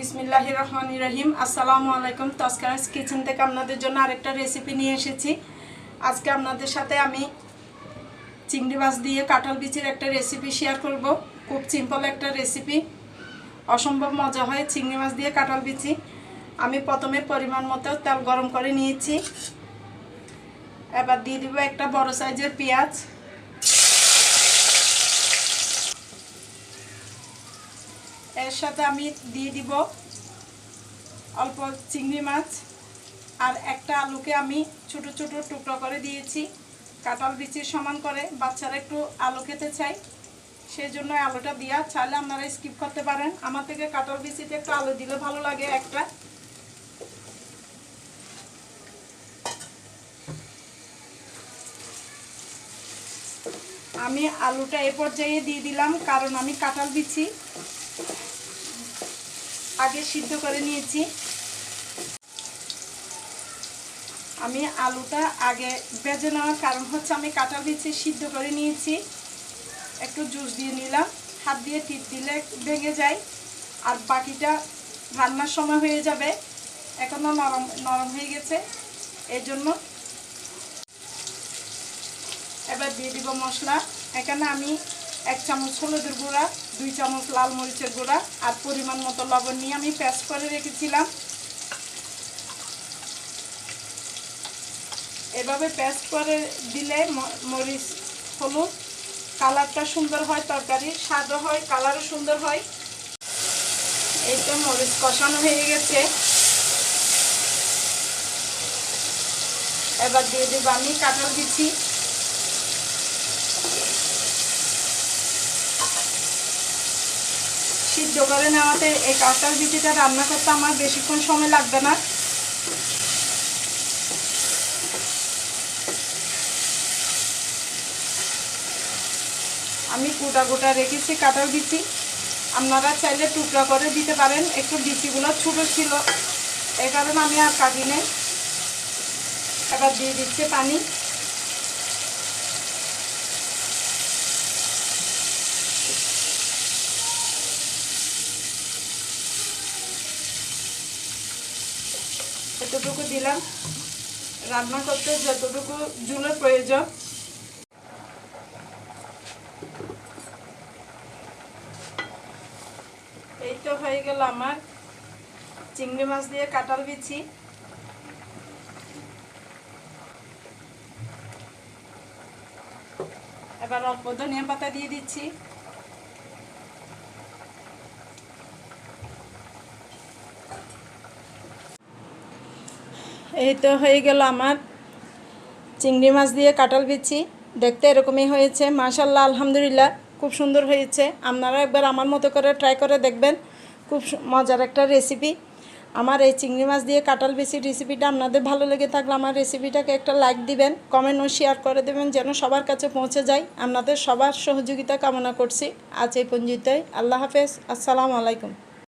বিসমিল্লাহ রহমান রহিম। আসসালামু আলাইকুম। তস্কারাস কিচেন থেকে আপনাদের জন্য আরেকটা রেসিপি নিয়ে এসেছি। আজকে আপনাদের সাথে আমি চিংড়ি মাছ দিয়ে কাঁঠাল বিচির একটা রেসিপি শেয়ার করব। খুব সিম্পল একটা রেসিপি অসম্ভব মজা হয় চিংড়ি মাছ দিয়ে কাঁঠাল বিচি। আমি প্রথমে পরিমাণ মতো তেল গরম করে নিয়েছি। এবার দিয়ে দিব একটা বড় সাইজের পেঁয়াজ। এর সাথে আমি দিয়ে দিব অল্প চিংড়ি মাছ। আর একটা আলুকে আমি ছোট ছোট টুকরো করে দিয়েছি। কাঁঠাল বিচির সমান করে, বাচ্চারা একটু আলু খেতে চাই সেই জন্য আলুটা দিয়া চাইলে আপনারা স্কিপ করতে পারেন। আমার থেকে কাঁঠাল বিচিতে একটু আলু দিলে ভালো লাগে একটা। আমি আলুটা এ পর্যায়ে দিয়ে দিলাম, কারণ আমি কাঁঠাল বিচি আগে সিদ্ধ করে নিয়েছি। আমি আলুটা আগে ভেজে নেওয়ার কারণ হচ্ছে আমি কাটা বিচি সিদ্ধ করে নিয়েছি। একটু জুস দিয়ে নিলাম, হাত দিয়ে টিপ দিলে ভেঙে যায়, আর বাকিটা রান্নার সময় হয়ে যাবে। এখনও নরম নরম হয়ে গেছে, এই জন্য এবার দিয়ে দিব মশলা। এখানে আমি এক চামচ হলুদের গুঁড়া দুই চামচ লাল মরিচের গুঁড়া আর পরিমাণ মতো লবণ নিয়ে আমি পেস্ট করে রেখেছিলাম। এভাবে পেস্ট করে দিলে মরিচ, হলুদ কালারটা সুন্দর হয়, তরকারি স্বাদও হয়, কালারও সুন্দর হয়। এই তো মরিচ কষানো হয়ে গেছে। এবার দিয়ে দেবো আমি কাঁঠাল দিচ্ছি সিদ্ধ করে নেওয়াতে এই কাঁঠাল বিচিটা রান্না করতে আমার বেশিক্ষণ সময় লাগবে না। আমি গোটা গোটা রেখেছি কাঁঠাল বিচি। আপনারা চাইলে টুকরা করে দিতে পারেন, একটু বিচিগুলো ছোটো ছিল। এই কারণে আমি আর কাটি নেই এবার দিয়ে দিচ্ছি পানি। এতটুকু দিলাম। রান্না করতে যতটুকু জুলের প্রয়োজন। এই তো হয়ে গেল আমার চিংড়ি মাছ দিয়ে কাঁঠাল বিছি এবার অল্প ধনিয়া পাতা দিয়ে দিচ্ছি। এই তো হয়ে গেল আমার। চিংড়ি মাছ দিয়ে কাঁঠাল বিচি। দেখতে এরকমই হয়েছে। মাশাল্লাহ আলহামদুলিল্লাহ, খুব সুন্দর হয়েছে। আপনারা একবার আমার মতো করে ট্রাই করে দেখবেন। খুব মজার একটা রেসিপি আমার এই চিংড়ি মাছ দিয়ে কাঁঠাল বিচি রেসিপিটা আপনাদের ভালো লেগে থাকলে আমার রেসিপিটাকে একটা লাইক দিবেন কমেন্ট ও শেয়ার করে দেবেন যেন সবার কাছে পৌঁছে যায়। আপনাদের সবার সহযোগিতা কামনা করছি। আজ এই পঞ্জিতই আল্লাহ হাফেজ। আসসালামু আলাইকুম।